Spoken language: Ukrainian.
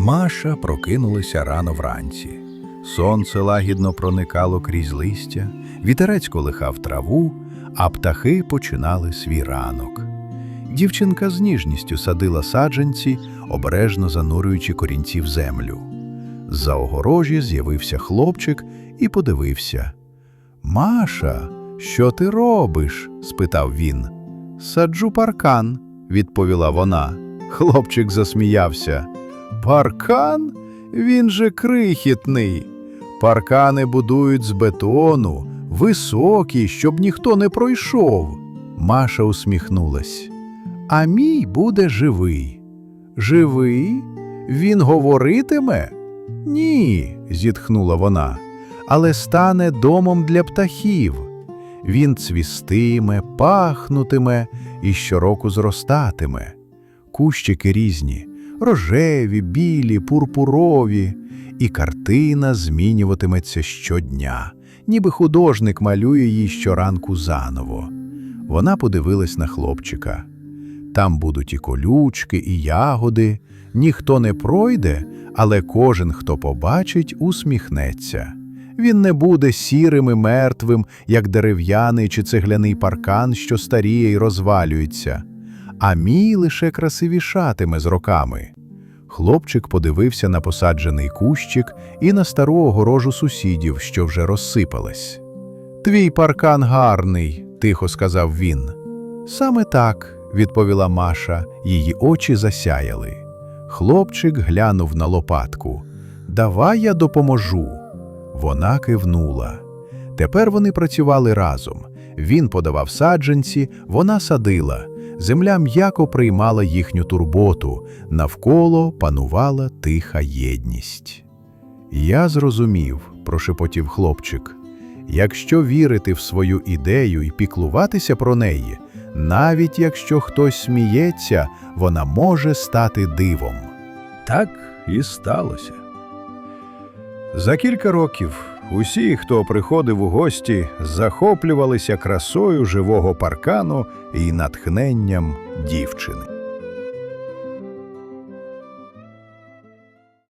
Маша прокинулася рано вранці. Сонце лагідно проникало крізь листя, вітерець колихав траву, а птахи починали свій ранок. Дівчинка з ніжністю садила саджанці, обережно занурюючи корінці в землю. З-за огорожі з'явився хлопчик і подивився. Маша, що ти робиш? спитав він. Саджу паркан, відповіла вона. Хлопчик засміявся. Паркан? Він же крихітний. Паркани будують з бетону, високі, щоб ніхто не пройшов. Маша усміхнулась. А мій буде живий. Живий? Він говоритиме? Ні, зітхнула вона, але стане домом для птахів. Він цвістиме, пахнутиме і щороку зростатиме. Кущики різні, рожеві, білі, пурпурові, і картина змінюватиметься щодня, ніби художник малює її щоранку заново. Вона подивилась на хлопчика. Там будуть і колючки, і ягоди. Ніхто не пройде, але кожен, хто побачить, усміхнеться. Він не буде сірим і мертвим, як дерев'яний чи цегляний паркан, що старіє й розвалюється, а мій лише красивішатиме з роками. Хлопчик подивився на посаджений кущик і на стару огорожу сусідів, що вже розсипалась. Твій паркан гарний, тихо сказав він. Саме так, відповіла Маша, її очі засяяли. Хлопчик глянув на лопатку. Давай я допоможу. Вона кивнула. Тепер вони працювали разом. Він подавав саджанці, вона садила. Земля м'яко приймала їхню турботу, навколо панувала тиха єдність. Я зрозумів, прошепотів хлопчик. Якщо вірити в свою ідею і піклуватися про неї, навіть якщо хтось сміється, вона може стати дивом. Так і сталося. За кілька років усі, хто приходив у гості, захоплювалися красою живого паркану і натхненням дівчини.